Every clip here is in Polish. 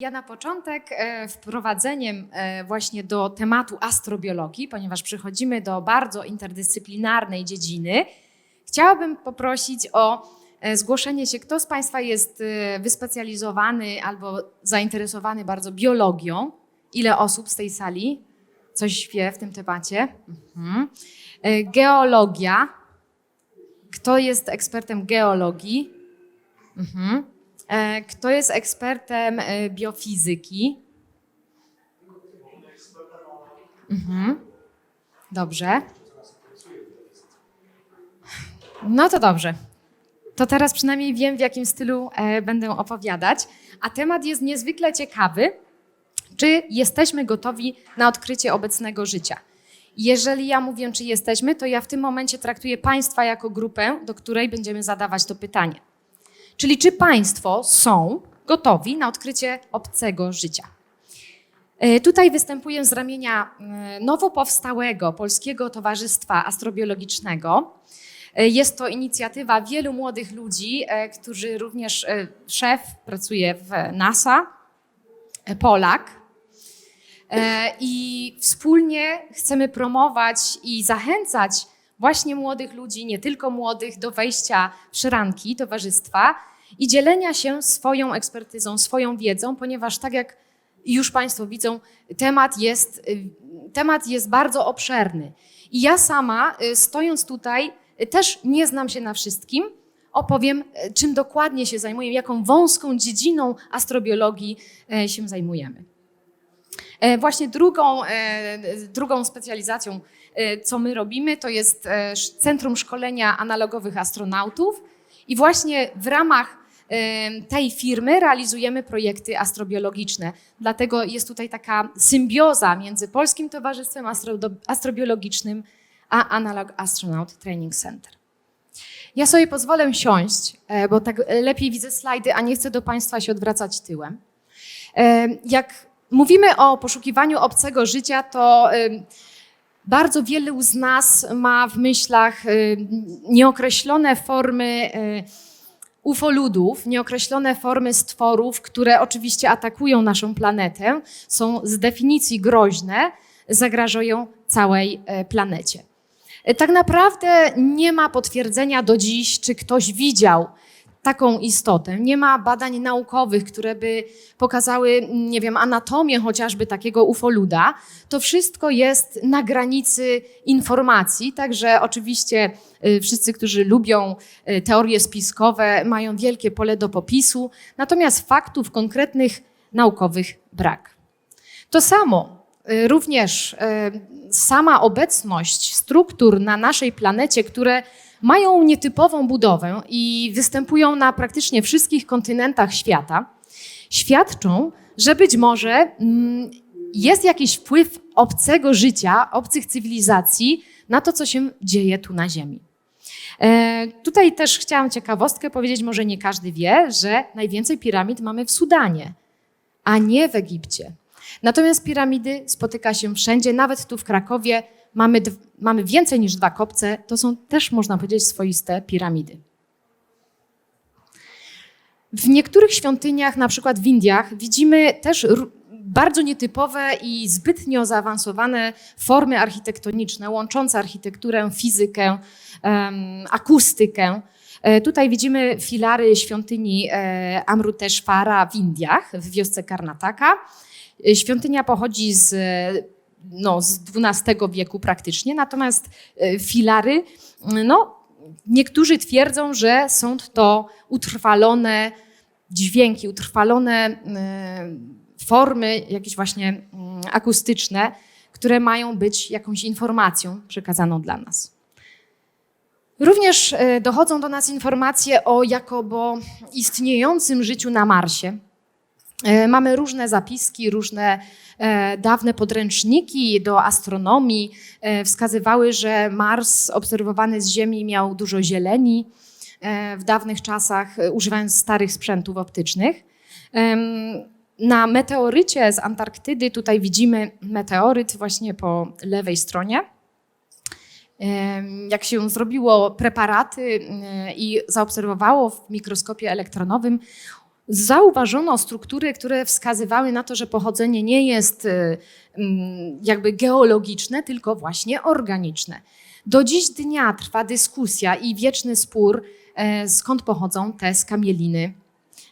Ja na początek e, wprowadzeniem e, właśnie do tematu astrobiologii, ponieważ przechodzimy do bardzo interdyscyplinarnej dziedziny, chciałabym poprosić o e, zgłoszenie się, kto z Państwa jest wyspecjalizowany albo zainteresowany bardzo biologią. Ile osób z tej sali coś wie w tym temacie? Mhm. Geologia. Kto jest ekspertem geologii? Mhm. E, Kto jest ekspertem e, biofizyki? Mhm. Dobrze. No to dobrze. To teraz przynajmniej wiem, w jakim stylu e, będę opowiadać. A temat jest niezwykle ciekawy. Czy jesteśmy gotowi na odkrycie obecnego życia? Jeżeli ja mówię, czy jesteśmy, to ja w tym momencie traktuję Państwa jako grupę, do której będziemy zadawać to pytanie. Czyli czy Państwo są gotowi na odkrycie obcego życia? E, Tutaj występuję z ramienia e, nowo powstałego Polskiego Towarzystwa Astrobiologicznego. E, Jest to inicjatywa wielu młodych ludzi, którzy również szef pracuje w NASA, Polak. I wspólnie chcemy promować i zachęcać właśnie młodych ludzi, nie tylko młodych, do wejścia w szranki towarzystwa i dzielenia się swoją ekspertyzą, swoją wiedzą, ponieważ tak jak już Państwo widzą, temat jest, y, temat jest bardzo obszerny. I ja sama, y, stojąc tutaj, y, też nie znam się na wszystkim. Opowiem, czym dokładnie się zajmuję, jaką wąską dziedziną astrobiologii się zajmujemy. E, Właśnie drugą, e, drugą specjalizacją, e, co my robimy, to jest Centrum Szkolenia Analogowych Astronautów. I właśnie w ramach tej firmy realizujemy projekty astrobiologiczne. Dlatego jest tutaj taka symbioza między Polskim Towarzystwem Astro- Astrobiologicznym a Analog Astronaut Training Center. Ja sobie pozwolę siąść, bo tak lepiej widzę slajdy, a nie chcę do Państwa się odwracać tyłem. Jak mówimy o poszukiwaniu obcego życia, to bardzo wielu z nas ma w myślach nieokreślone formy e, ufoludów, nieokreślone formy stworów, które oczywiście atakują naszą planetę, są z definicji groźne, zagrażają całej e, planecie. E, Tak naprawdę nie ma potwierdzenia do dziś, czy ktoś widział taką istotę. Nie ma badań naukowych, które by pokazały, nie wiem, anatomię chociażby takiego ufoluda. To wszystko jest na granicy informacji, także oczywiście y, wszyscy, którzy lubią y, teorie spiskowe, mają wielkie pole do popisu, natomiast faktów konkretnych naukowych brak. To samo y, również sama obecność struktur na naszej planecie, które mają nietypową budowę i występują na praktycznie wszystkich kontynentach świata, świadczą, że być może mm, jest jakiś wpływ obcego życia, obcych cywilizacji na to, co się dzieje tu na Ziemi. E, Tutaj też chciałam ciekawostkę powiedzieć, może nie każdy wie, że najwięcej piramid mamy w Sudanie, a nie w Egipcie. Natomiast piramidy spotyka się wszędzie, nawet tu w Krakowie mamy, mamy więcej niż dwa kopce. To są też, można powiedzieć, swoiste piramidy. W niektórych świątyniach, na przykład w Indiach, widzimy też bardzo nietypowe i zbytnio zaawansowane formy architektoniczne, łączące architekturę, fizykę, akustykę. E, Tutaj widzimy filary świątyni e, Amruteshvara w Indiach, w wiosce Karnataka. E, Świątynia pochodzi z, no, z XII wieku praktycznie, natomiast e, filary, no, niektórzy twierdzą, że są to utrwalone dźwięki, utrwalone e, formy, jakieś właśnie mm, akustyczne, które mają być jakąś informacją przekazaną dla nas. Również e, dochodzą do nas informacje o jakobo istniejącym życiu na Marsie. E, Mamy różne zapiski, różne e, dawne podręczniki do astronomii e, wskazywały, że Mars obserwowany z Ziemi miał dużo zieleni w dawnych czasach, używając starych sprzętów optycznych. Na meteorycie z Antarktydy tutaj widzimy meteoryt właśnie po lewej stronie. Jak się zrobiło preparaty i zaobserwowało w mikroskopie elektronowym, zauważono struktury, które wskazywały na to, że pochodzenie nie jest y, mm, jakby geologiczne, tylko właśnie organiczne. Do dziś dnia trwa dyskusja i wieczny spór, e, skąd pochodzą te skamieliny.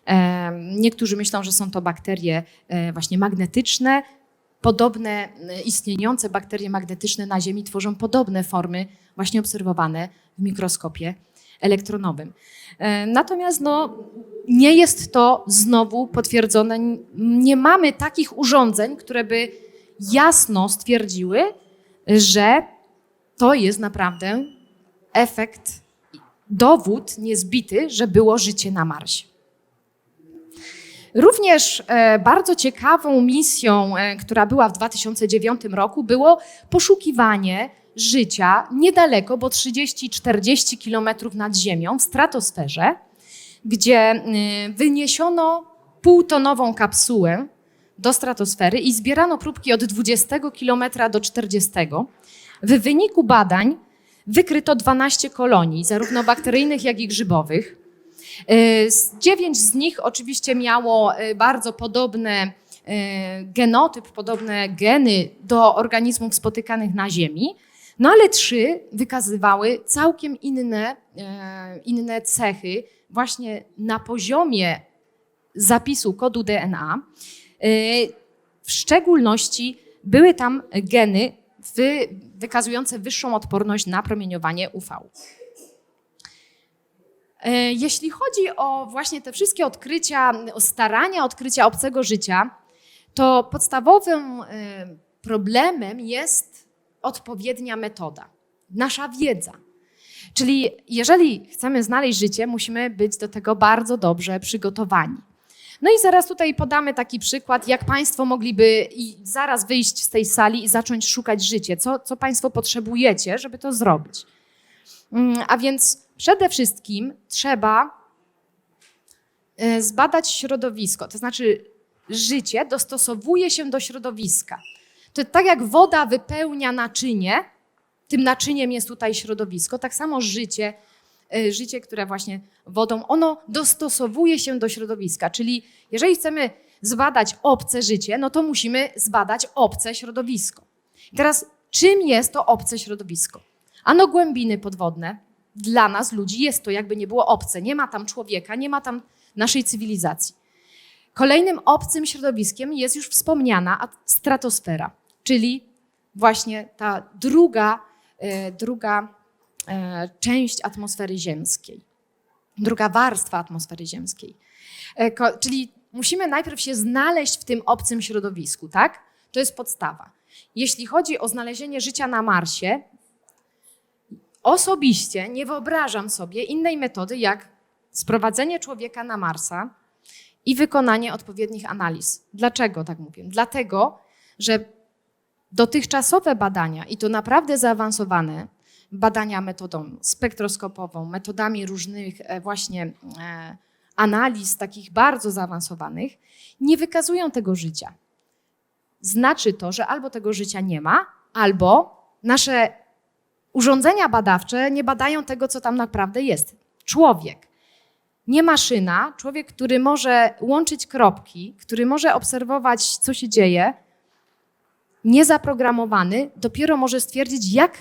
E, Niektórzy myślą, że są to bakterie e, właśnie magnetyczne. Podobne e, istniejące bakterie magnetyczne na Ziemi tworzą podobne formy, właśnie obserwowane w mikroskopie elektronowym. Natomiast no, nie jest to znowu potwierdzone. Nie mamy takich urządzeń, które by jasno stwierdziły, że to jest naprawdę efekt, dowód niezbity, że było życie na Marsie. Również e, bardzo ciekawą misją, e, która była w 2009 roku, było poszukiwanie życia niedaleko, bo 30-40 kilometrów nad Ziemią, w stratosferze, gdzie y, wyniesiono półtonową kapsułę do stratosfery i zbierano próbki od 20 km do 40. W wyniku badań wykryto 12 kolonii, zarówno bakteryjnych, jak i grzybowych. Y, Dziewięć z nich oczywiście miało y, bardzo podobne genotyp, podobne geny do organizmów spotykanych na Ziemi, no ale trzy wykazywały całkiem inne, inne cechy właśnie na poziomie zapisu kodu DNA. E, W szczególności były tam geny wy, wykazujące wyższą odporność na promieniowanie UV. E, Jeśli chodzi o właśnie te wszystkie odkrycia, o starania odkrycia obcego życia, to podstawowym e, problemem jest odpowiednia metoda, nasza wiedza. Czyli jeżeli chcemy znaleźć życie, musimy być do tego bardzo dobrze przygotowani. No i zaraz tutaj podamy taki przykład, jak Państwo mogliby i zaraz wyjść z tej sali i zacząć szukać życie. Co, co Państwo potrzebujecie, żeby to zrobić? Mm, A więc przede wszystkim trzeba e, zbadać środowisko, to znaczy życie dostosowuje się do środowiska. To tak jak woda wypełnia naczynie, tym naczyniem jest tutaj środowisko, tak samo życie, e, życie, które właśnie wodą, ono dostosowuje się do środowiska. Czyli jeżeli chcemy zbadać obce życie, no to musimy zbadać obce środowisko. I teraz, czym jest to obce środowisko? Ano głębiny podwodne. Dla nas, ludzi, jest to jakby nie było obce. Nie ma tam człowieka, nie ma tam naszej cywilizacji. Kolejnym obcym środowiskiem jest już wspomniana at- stratosfera, czyli właśnie ta druga, druga e, część atmosfery ziemskiej, druga warstwa atmosfery ziemskiej. E, czyli musimy najpierw się znaleźć w tym obcym środowisku, tak? To jest podstawa. Jeśli chodzi o znalezienie życia na Marsie, osobiście nie wyobrażam sobie innej metody jak sprowadzenie człowieka na Marsa i wykonanie odpowiednich analiz. Dlaczego tak mówię? Dlatego, że dotychczasowe badania, i to naprawdę zaawansowane, badania metodą spektroskopową, metodami różnych e, właśnie e, analiz takich bardzo zaawansowanych, nie wykazują tego życia. Znaczy to, że albo tego życia nie ma, albo nasze urządzenia badawcze nie badają tego, co tam naprawdę jest. Człowiek. Nie maszyna, człowiek, który może łączyć kropki, który może obserwować, co się dzieje, niezaprogramowany, dopiero może stwierdzić, jak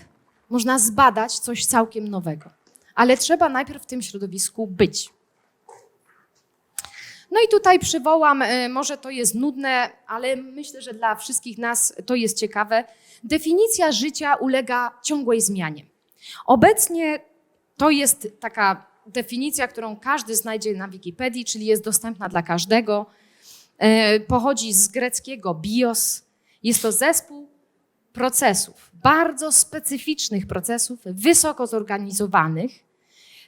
można zbadać coś całkiem nowego. Ale trzeba najpierw w tym środowisku być. No i tutaj przywołam, e, może to jest nudne, ale myślę, że dla wszystkich nas to jest ciekawe. Definicja życia ulega ciągłej zmianie. Obecnie to jest taka definicja, którą każdy znajdzie na Wikipedii, czyli jest dostępna dla każdego. E, Pochodzi z greckiego bios. Jest to zespół procesów, bardzo specyficznych procesów, wysoko zorganizowanych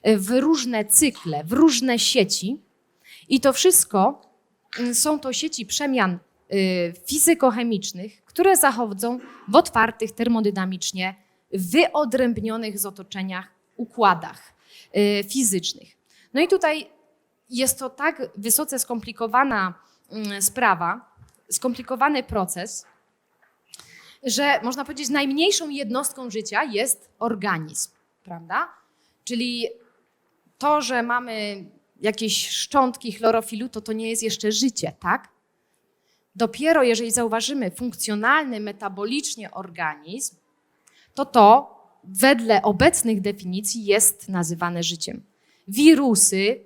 e, w różne cykle, w różne sieci. I to wszystko mm, są to sieci przemian y, fizykochemicznych, które zachodzą w otwartych, termodynamicznie wyodrębnionych z otoczeniach układach y, fizycznych. No i tutaj jest to tak wysoce skomplikowana mm, sprawa, skomplikowany proces, że można powiedzieć, najmniejszą jednostką życia jest organizm, prawda? Czyli to, że mamy jakieś szczątki chlorofilu, to to nie jest jeszcze życie, tak? Dopiero jeżeli zauważymy funkcjonalny metabolicznie organizm, to to wedle obecnych definicji jest nazywane życiem. Wirusy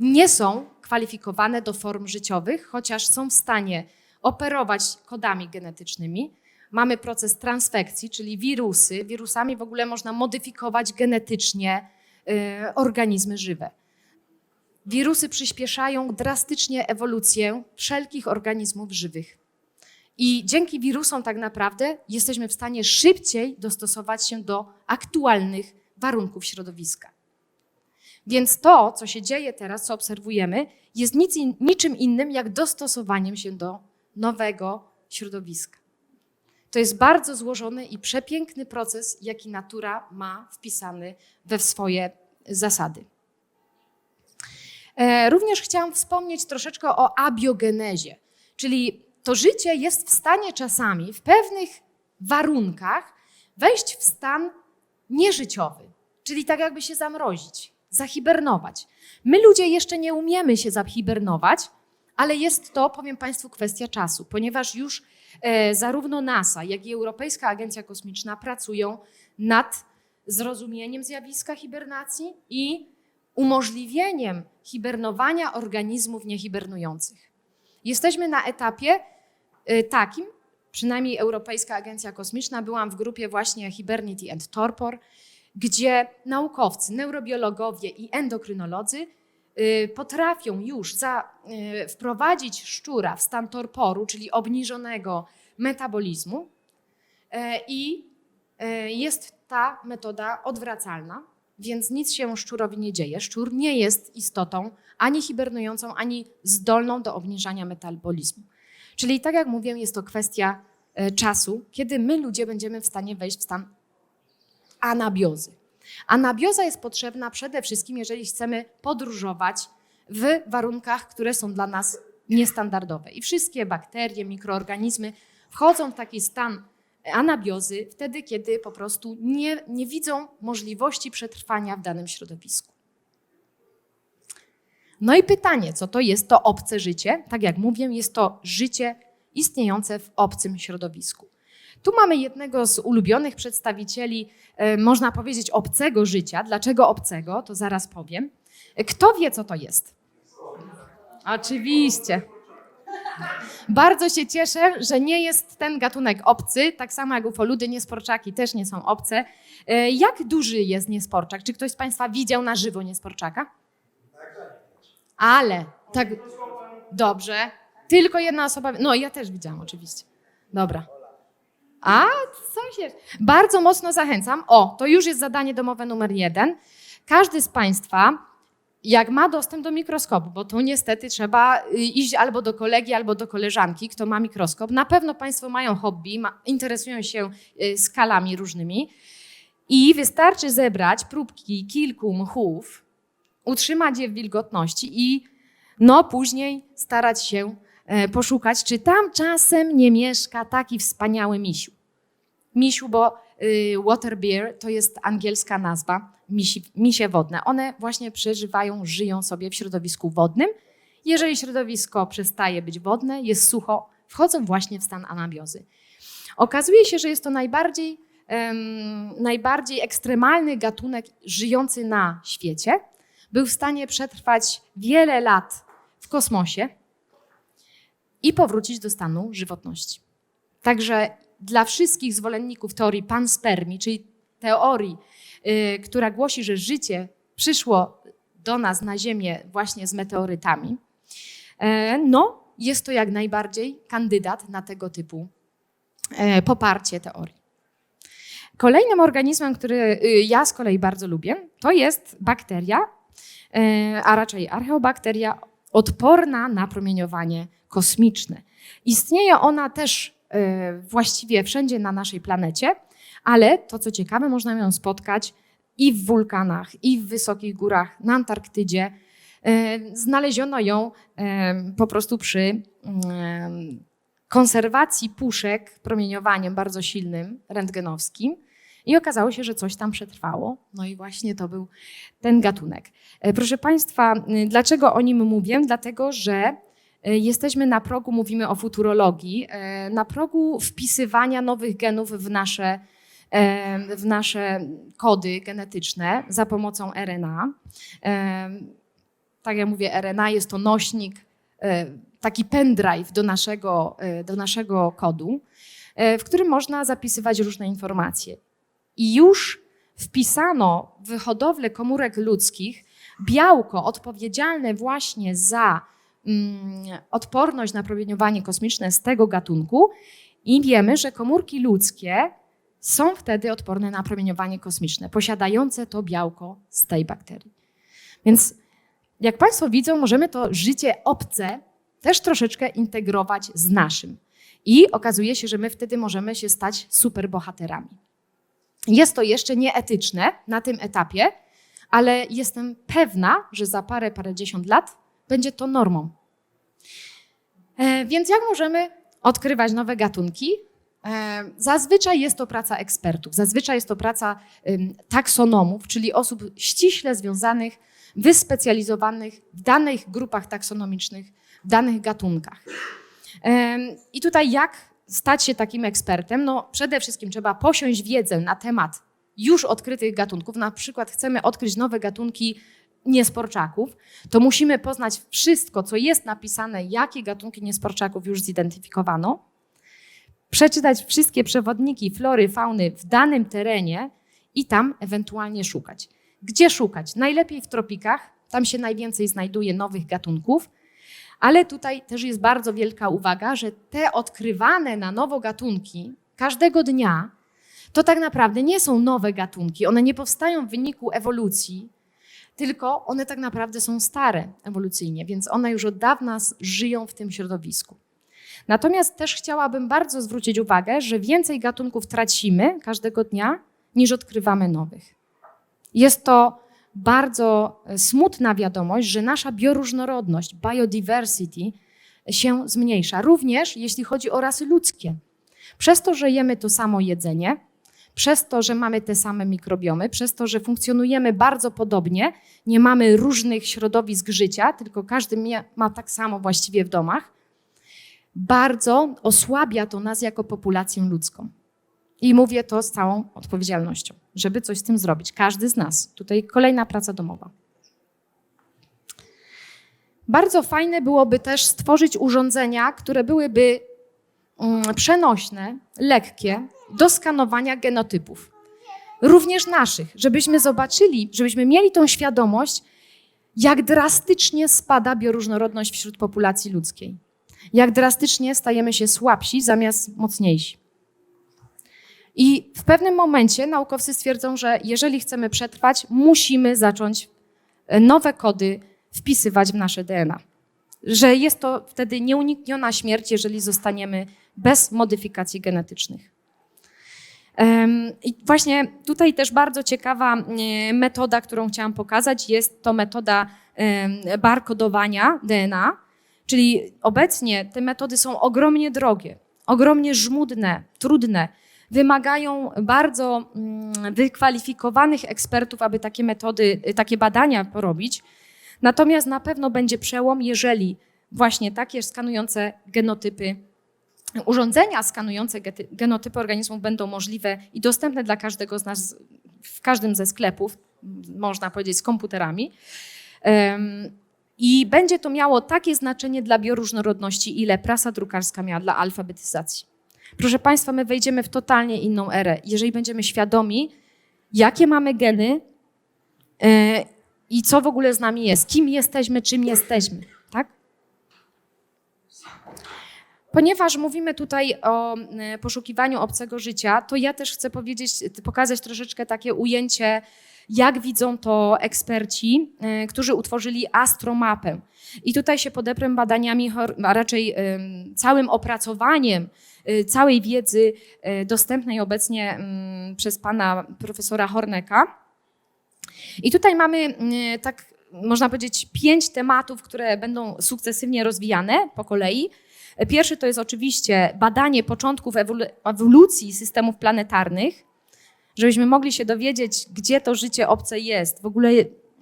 nie są kwalifikowane do form życiowych, chociaż są w stanie operować kodami genetycznymi. Mamy proces transfekcji, czyli wirusy. Wirusami w ogóle można modyfikować genetycznie y, organizmy żywe. Wirusy przyspieszają drastycznie ewolucję wszelkich organizmów żywych. I dzięki wirusom tak naprawdę jesteśmy w stanie szybciej dostosować się do aktualnych warunków środowiska. Więc to, co się dzieje teraz, co obserwujemy, jest nic niczym innym jak dostosowaniem się do nowego środowiska. To jest bardzo złożony i przepiękny proces, jaki natura ma wpisany we swoje zasady. E, również chciałam wspomnieć troszeczkę o abiogenezie, czyli to życie jest w stanie czasami w pewnych warunkach wejść w stan nieżyciowy, czyli tak jakby się zamrozić, zahibernować. My ludzie jeszcze nie umiemy się zahibernować, ale jest to, powiem Państwu, kwestia czasu, ponieważ już e, zarówno NASA, jak i Europejska Agencja Kosmiczna pracują nad zrozumieniem zjawiska hibernacji i umożliwieniem hibernowania organizmów niehibernujących. Jesteśmy na etapie y, takim, przynajmniej Europejska Agencja Kosmiczna, byłam w grupie właśnie Hibernity and Torpor, gdzie naukowcy, neurobiologowie i endokrynolodzy potrafią już za, y, wprowadzić szczura w stan torporu, czyli obniżonego metabolizmu i jest ta metoda odwracalna więc nic się szczurowi nie dzieje. Szczur nie jest istotą ani hibernującą, ani zdolną do obniżania metabolizmu. Czyli tak jak mówię, jest to kwestia e, czasu, kiedy my ludzie będziemy w stanie wejść w stan anabiozy. Anabioza jest potrzebna przede wszystkim, jeżeli chcemy podróżować w warunkach, które są dla nas niestandardowe. I wszystkie bakterie, mikroorganizmy wchodzą w taki stan anabiozy wtedy, kiedy po prostu nie, nie widzą możliwości przetrwania w danym środowisku. No i pytanie, co to jest to obce życie? Tak jak mówię, jest to życie istniejące w obcym środowisku. Tu mamy jednego z ulubionych przedstawicieli, e, można powiedzieć, obcego życia. Dlaczego obcego? To zaraz powiem. Kto wie, co to jest? Oczywiście. Bardzo się cieszę, że nie jest ten gatunek obcy, tak samo jak ufoludy, niesporczaki też nie są obce. E, jak duży jest niesporczak? Czy ktoś z Państwa widział na żywo niesporczaka? Ale, tak, dobrze. Tylko jedna osoba, no ja też widziałam oczywiście. Dobra. A, jest. Bardzo mocno zachęcam. O, to już jest zadanie domowe numer jeden. Każdy z Państwa jak ma dostęp do mikroskopu, bo tu niestety trzeba y, iść albo do kolegi, albo do koleżanki, kto ma mikroskop. Na pewno Państwo mają hobby, ma, interesują się y, skalami różnymi i wystarczy zebrać próbki kilku mchów, utrzymać je w wilgotności i no później starać się poszukać, czy tam czasem nie mieszka taki wspaniały misiu. Misiu, bo y, water bear to jest angielska nazwa misi, misie wodne. One właśnie przeżywają, żyją sobie w środowisku wodnym. Jeżeli środowisko przestaje być wodne, jest sucho, wchodzą właśnie w stan anabiozy. Okazuje się, że jest to najbardziej, um, najbardziej ekstremalny gatunek żyjący na świecie. Był w stanie przetrwać wiele lat w kosmosie i powrócić do stanu żywotności. Także dla wszystkich zwolenników teorii panspermii, czyli teorii, yy, która głosi, że życie przyszło do nas na Ziemię właśnie z meteorytami, yy, no jest to jak najbardziej kandydat na tego typu yy, poparcie teorii. Kolejnym organizmem, który y, ja z kolei bardzo lubię, to jest bakteria, y, a raczej archeobakteria odporna na promieniowanie kosmiczne. Istnieje ona też y, właściwie wszędzie na naszej planecie, ale to co ciekawe, można ją spotkać i w wulkanach, i w wysokich górach, na Antarktydzie. E, znaleziono ją e, po prostu przy e, konserwacji puszek promieniowaniem bardzo silnym, rentgenowskim. I okazało się, że coś tam przetrwało. No i właśnie to był ten gatunek. E, Proszę Państwa, dlaczego o nim mówię? Dlatego, że jesteśmy na progu, mówimy o futurologii, e, na progu wpisywania nowych genów w nasze, e, w nasze kody genetyczne za pomocą RNA. E, Tak jak mówię, RNA jest to nośnik, e, taki pendrive do naszego, e, do naszego kodu, e, w którym można zapisywać różne informacje. I już wpisano w hodowlę komórek ludzkich białko odpowiedzialne właśnie za odporność na promieniowanie kosmiczne z tego gatunku i wiemy, że komórki ludzkie są wtedy odporne na promieniowanie kosmiczne, posiadające to białko z tej bakterii. Więc jak Państwo widzą, możemy to życie obce też troszeczkę integrować z naszym. I okazuje się, że my wtedy możemy się stać superbohaterami. Jest to jeszcze nieetyczne na tym etapie, ale jestem pewna, że za parę, parędziesiąt lat będzie to normą. E, więc jak możemy odkrywać nowe gatunki? E, Zazwyczaj jest to praca ekspertów, zazwyczaj jest to praca taksonomów, czyli osób ściśle związanych, wyspecjalizowanych w danych grupach taksonomicznych, w danych gatunkach. I tutaj jak stać się takim ekspertem? No przede wszystkim trzeba posiąść wiedzę na temat już odkrytych gatunków. Na przykład chcemy odkryć nowe gatunki niesporczaków, to musimy poznać wszystko, co jest napisane, jakie gatunki niesporczaków już zidentyfikowano, przeczytać wszystkie przewodniki flory, fauny w danym terenie i tam ewentualnie szukać. Gdzie szukać? Najlepiej w tropikach, tam się najwięcej znajduje nowych gatunków, ale tutaj też jest bardzo wielka uwaga, że te odkrywane na nowo gatunki każdego dnia to tak naprawdę nie są nowe gatunki. One nie powstają w wyniku ewolucji, tylko one tak naprawdę są stare ewolucyjnie, więc one już od dawna żyją w tym środowisku. Natomiast też chciałabym bardzo zwrócić uwagę, że więcej gatunków tracimy każdego dnia niż odkrywamy nowych. Jest to bardzo e, smutna wiadomość, że nasza bioróżnorodność, biodiversity się zmniejsza, również jeśli chodzi o rasy ludzkie. Przez to, że jemy to samo jedzenie, przez to, że mamy te same mikrobiomy, przez to, że funkcjonujemy bardzo podobnie, nie mamy różnych środowisk życia, tylko każdy ma tak samo właściwie w domach, bardzo osłabia to nas jako populację ludzką. I mówię to z całą odpowiedzialnością, żeby coś z tym zrobić. Każdy z nas. Tutaj kolejna praca domowa. Bardzo fajne byłoby też stworzyć urządzenia, które byłyby mm, przenośne, lekkie, do skanowania genotypów. Również naszych, żebyśmy zobaczyli, żebyśmy mieli tą świadomość, jak drastycznie spada bioróżnorodność wśród populacji ludzkiej. Jak drastycznie stajemy się słabsi zamiast mocniejsi. I w pewnym momencie naukowcy stwierdzą, że jeżeli chcemy przetrwać, musimy zacząć e, nowe kody wpisywać w nasze DNA. Że jest to wtedy nieunikniona śmierć, jeżeli zostaniemy bez modyfikacji genetycznych. I właśnie tutaj też bardzo ciekawa e, metoda, którą chciałam pokazać, jest to metoda barkodowania DNA, czyli obecnie te metody są ogromnie drogie, ogromnie żmudne, trudne, wymagają bardzo mm, wykwalifikowanych ekspertów, aby takie metody, y, takie badania porobić. Natomiast na pewno będzie przełom, jeżeli właśnie takie skanujące genotypy, urządzenia skanujące genotypy organizmów będą możliwe i dostępne dla każdego z nas w każdym ze sklepów, można powiedzieć z komputerami. I będzie to miało takie znaczenie dla bioróżnorodności, ile prasa drukarska miała dla alfabetyzacji. Proszę Państwa, my wejdziemy w totalnie inną erę. Jeżeli będziemy świadomi, jakie mamy geny e, i co w ogóle z nami jest, kim jesteśmy, czym jesteśmy, tak? Ponieważ mówimy tutaj o e, poszukiwaniu obcego życia, to ja też chcę powiedzieć, pokazać troszeczkę takie ujęcie, jak widzą to eksperci, e, którzy utworzyli astromapę. I tutaj się podeprę badaniami, a raczej całym opracowaniem y, całej wiedzy dostępnej obecnie przez pana profesora Horneka. I tutaj mamy tak, można powiedzieć, pięć tematów, które będą sukcesywnie rozwijane po kolei. Pierwszy to jest oczywiście badanie początków ewolu- ewolucji systemów planetarnych. żebyśmy mogli się dowiedzieć, gdzie to życie obce jest, w ogóle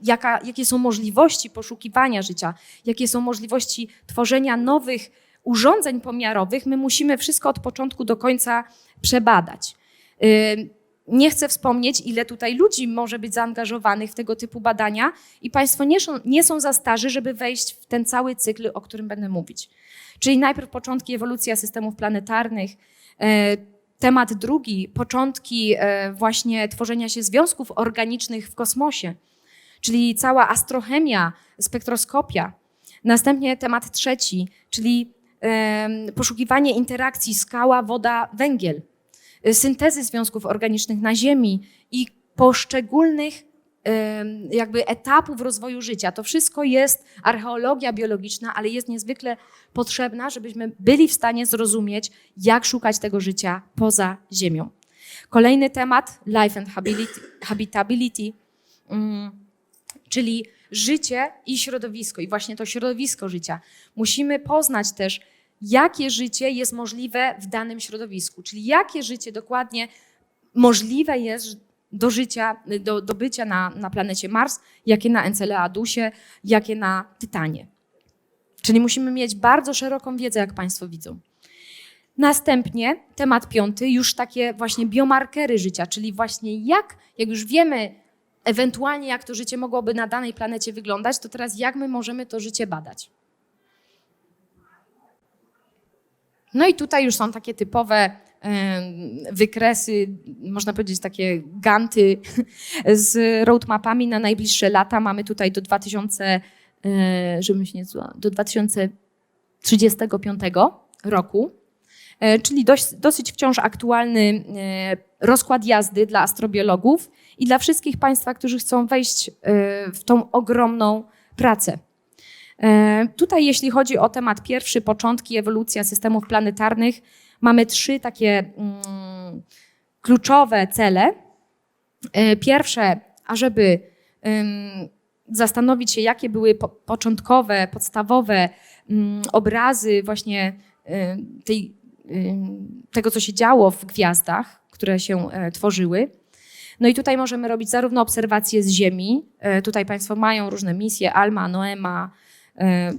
jaka, jakie są możliwości poszukiwania życia, jakie są możliwości tworzenia nowych urządzeń pomiarowych, my musimy wszystko od początku do końca przebadać. Nie chcę wspomnieć, ile tutaj ludzi może być zaangażowanych w tego typu badania, i Państwo nie są, nie są za starzy, żeby wejść w ten cały cykl, o którym będę mówić. Czyli najpierw początki ewolucja systemów planetarnych, e, temat drugi, początki e, właśnie tworzenia się związków organicznych w kosmosie, czyli cała astrochemia, spektroskopia. Następnie temat trzeci, czyli poszukiwanie interakcji skała, woda, węgiel, syntezy związków organicznych na Ziemi i poszczególnych em, jakby etapów rozwoju życia. To wszystko jest archeologia biologiczna, ale jest niezwykle potrzebna, żebyśmy byli w stanie zrozumieć, jak szukać tego życia poza Ziemią. Kolejny temat, life and habitability, mm, czyli życie i środowisko, i właśnie to środowisko życia. Musimy poznać też, jakie życie jest możliwe w danym środowisku, czyli jakie życie dokładnie możliwe jest do życia, do, do bycia na, na planecie Mars, jakie na Enceladus'ie, jakie na Tytanie. Czyli musimy mieć bardzo szeroką wiedzę, jak Państwo widzą. Następnie temat piąty, już takie właśnie biomarkery życia, czyli właśnie jak, jak już wiemy ewentualnie jak to życie mogłoby na danej planecie wyglądać, to teraz jak my możemy to życie badać. No i tutaj już są takie typowe wykresy, można powiedzieć takie ganty z roadmapami na najbliższe lata. Mamy tutaj do 2000, e, żebym się nie zła, do 2035 roku, E, czyli dość, dosyć wciąż aktualny e, rozkład jazdy dla astrobiologów i dla wszystkich Państwa, którzy chcą wejść w tą ogromną pracę. E, Tutaj, jeśli chodzi o temat pierwszy, początki, ewolucja systemów planetarnych, mamy trzy takie mm, kluczowe cele. E, Pierwsze, ażeby zastanowić się, jakie były po, początkowe, podstawowe mm, obrazy właśnie y, tej, y, tego, co się działo w gwiazdach, które się e, tworzyły. No i tutaj możemy robić zarówno obserwacje z Ziemi, tutaj Państwo mają różne misje, Alma, Noema. E,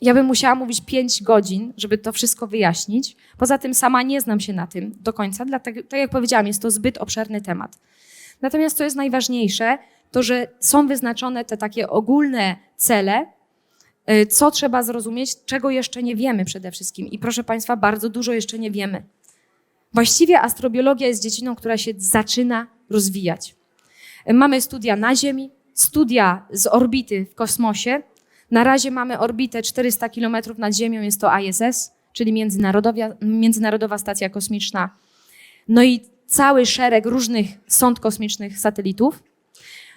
Ja bym musiała mówić 5 godzin, żeby to wszystko wyjaśnić. Poza tym sama nie znam się na tym do końca, dlatego, tak jak powiedziałam, jest to zbyt obszerny temat. Natomiast co jest najważniejsze, to że są wyznaczone te takie ogólne cele, y, co trzeba zrozumieć, czego jeszcze nie wiemy przede wszystkim. I proszę Państwa, bardzo dużo jeszcze nie wiemy. Właściwie astrobiologia jest dziedziną, która się zaczyna rozwijać. Y, Mamy studia na Ziemi, studia z orbity w kosmosie. Na razie mamy orbitę 400 km nad Ziemią, jest to ISS, czyli Międzynarodowa, Stacja Kosmiczna. No i cały szereg różnych sąd kosmicznych, satelitów.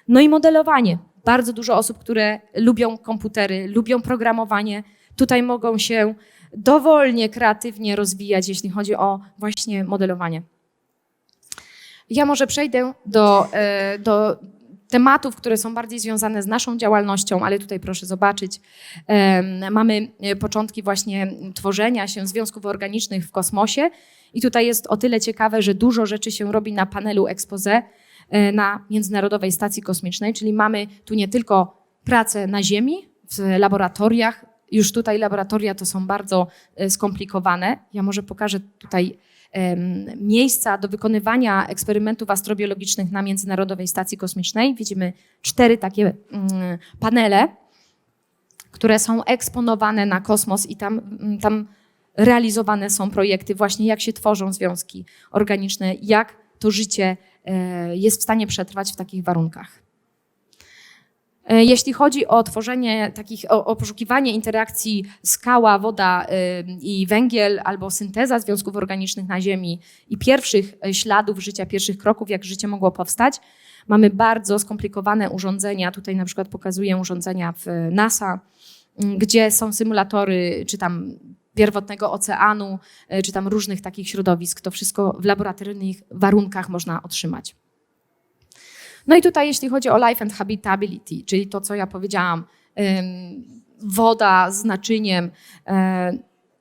No i modelowanie. Bardzo dużo osób, które lubią komputery, lubią programowanie, tutaj mogą się dowolnie, kreatywnie rozwijać, jeśli chodzi o właśnie modelowanie. Ja może przejdę do, e, do tematów, które są bardziej związane z naszą działalnością, ale tutaj proszę zobaczyć. Mamy e, początki właśnie tworzenia się związków organicznych w kosmosie i tutaj jest o tyle ciekawe, że dużo rzeczy się robi na panelu expose e, na Międzynarodowej Stacji Kosmicznej, czyli mamy tu nie tylko pracę na Ziemi, w laboratoriach. Już tutaj laboratoria to są bardzo e, skomplikowane. Ja może pokażę tutaj miejsca do wykonywania eksperymentów astrobiologicznych na Międzynarodowej Stacji Kosmicznej. Widzimy cztery takie mm, panele, które są eksponowane na kosmos i tam, mm, tam realizowane są projekty właśnie jak się tworzą związki organiczne, jak to życie e, jest w stanie przetrwać w takich warunkach. E, Jeśli chodzi o tworzenie takich, o, o poszukiwanie interakcji skała, woda y, i węgiel, albo synteza związków organicznych na Ziemi i pierwszych e, śladów życia, pierwszych kroków, jak życie mogło powstać, mamy bardzo skomplikowane urządzenia. Tutaj na przykład pokazuję urządzenia w NASA, m, gdzie są symulatory, czy tam pierwotnego oceanu, e, czy tam różnych takich środowisk. To wszystko w laboratoryjnych warunkach można otrzymać. No i tutaj, jeśli chodzi o life and habitability, czyli to, co ja powiedziałam, woda z naczyniem,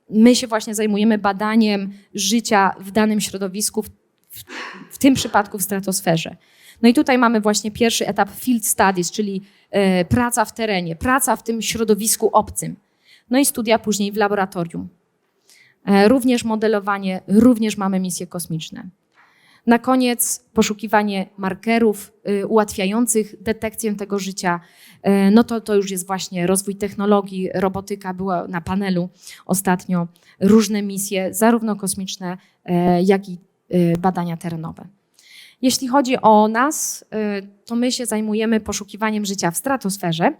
my się właśnie zajmujemy badaniem życia w danym środowisku, w, w, w tym przypadku w stratosferze. No i tutaj mamy właśnie pierwszy etap field studies, czyli e, praca w terenie, praca w tym środowisku obcym. No i studia później w laboratorium. E, również modelowanie, również mamy misje kosmiczne. Na koniec poszukiwanie markerów y, ułatwiających detekcję tego życia. Y, no to, to już jest właśnie rozwój technologii, robotyka była na panelu ostatnio, różne misje, zarówno kosmiczne, y, jak i badania terenowe. Jeśli chodzi o nas, to my się zajmujemy poszukiwaniem życia w stratosferze.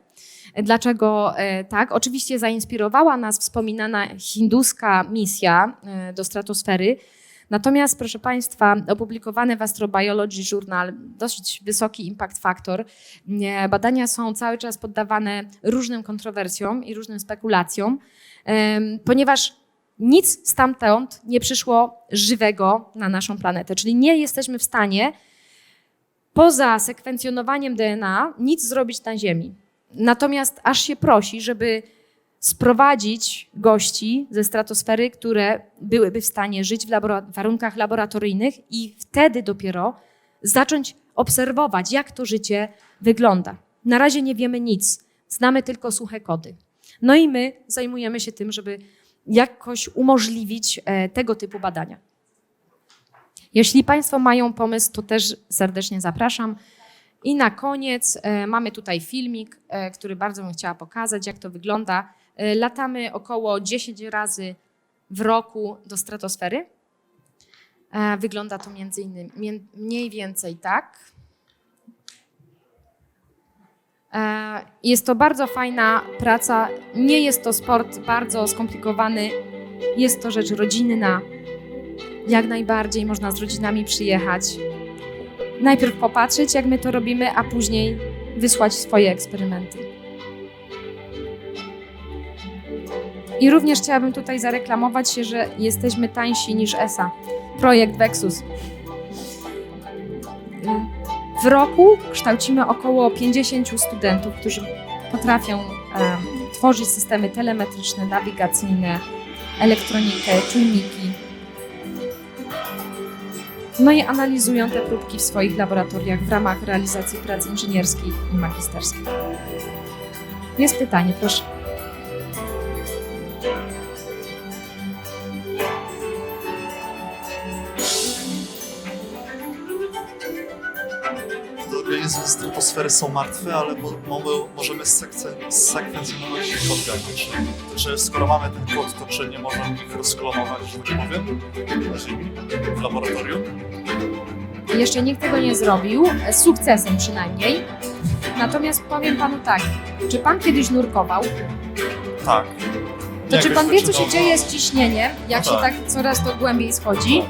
Dlaczego tak? Oczywiście zainspirowała nas wspominana hinduska misja do stratosfery, Natomiast, proszę Państwa, opublikowane w Astrobiology Journal dosyć wysoki impact factor. Badania są cały czas poddawane różnym kontrowersjom i różnym spekulacjom, ponieważ nic stamtąd nie przyszło żywego na naszą planetę. Czyli nie jesteśmy w stanie poza sekwencjonowaniem DNA nic zrobić na Ziemi. Natomiast aż się prosi, żeby sprowadzić gości ze stratosfery, które byłyby w stanie żyć w labora- warunkach laboratoryjnych i wtedy dopiero zacząć obserwować, jak to życie wygląda. Na razie nie wiemy nic, znamy tylko suche kody. No i my zajmujemy się tym, żeby jakoś umożliwić e, tego typu badania. Jeśli Państwo mają pomysł, to też serdecznie zapraszam. I na koniec e, mamy tutaj filmik, e, który bardzo bym chciała pokazać, jak to wygląda. E, latamy około 10 razy w roku do stratosfery. E, wygląda to między innymi mniej więcej tak. E, Jest to bardzo fajna praca. Nie jest to sport bardzo skomplikowany. Jest to rzecz rodzinna. Jak najbardziej można z rodzinami przyjechać. Najpierw popatrzeć, jak my to robimy, a później wysłać swoje eksperymenty. I również chciałabym tutaj zareklamować się, że jesteśmy tańsi niż ESA. Projekt Vexus. W roku kształcimy około 50 studentów, którzy potrafią em, tworzyć systemy telemetryczne, nawigacyjne, elektronikę, czujniki. No i analizują te próbki w swoich laboratoriach w ramach realizacji prac inżynierskich i magisterskich. Jest pytanie, proszę. Organizmy stratosfery są martwe, ale mo- mo- możemy sekwencjonować ich kod genetyczny. Czy skoro mamy ten kod, to czy nie możemy ich rozklonować, że tak powiem, na Ziemi, w laboratorium? Jeszcze nikt tego nie zrobił, z sukcesem przynajmniej. Natomiast powiem panu tak, czy pan kiedyś nurkował? Tak. To czy pan wie, co się dzieje z ciśnieniem, jak No się tak. tak coraz to głębiej schodzi?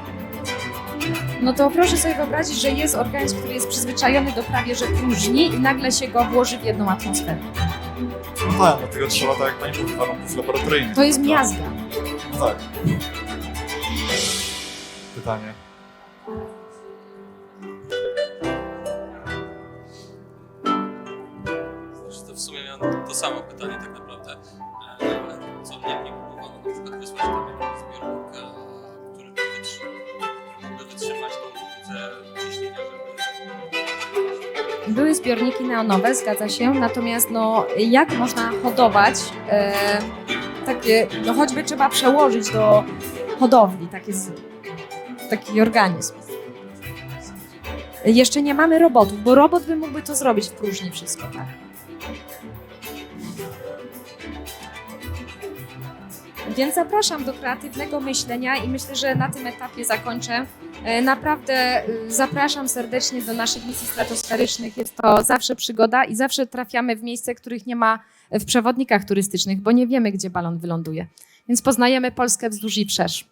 No to proszę sobie wyobrazić, że jest organizm, który jest przyzwyczajony do prawie że próżni i nagle się go włoży w jedną atmosferę. No tak, dlatego trzeba, tak jak pani mówi, warunków laboratoryjnych. To jest miazga. No tak. Pytanie. Były zbiorniki neonowe, zgadza się, natomiast no, jak można hodować e, takie, no choćby trzeba przełożyć do hodowli taki, taki organizm. Jeszcze nie mamy robotów, bo robot by mógłby to zrobić w próżni wszystko, tak? Więc zapraszam do kreatywnego myślenia i myślę, że na tym etapie zakończę. E, Naprawdę y, zapraszam serdecznie do naszych misji stratosferycznych. Jest to zawsze przygoda i zawsze trafiamy w miejsce, których nie ma w przewodnikach turystycznych, bo nie wiemy, gdzie balon wyląduje. Więc poznajemy Polskę wzdłuż i wszerz.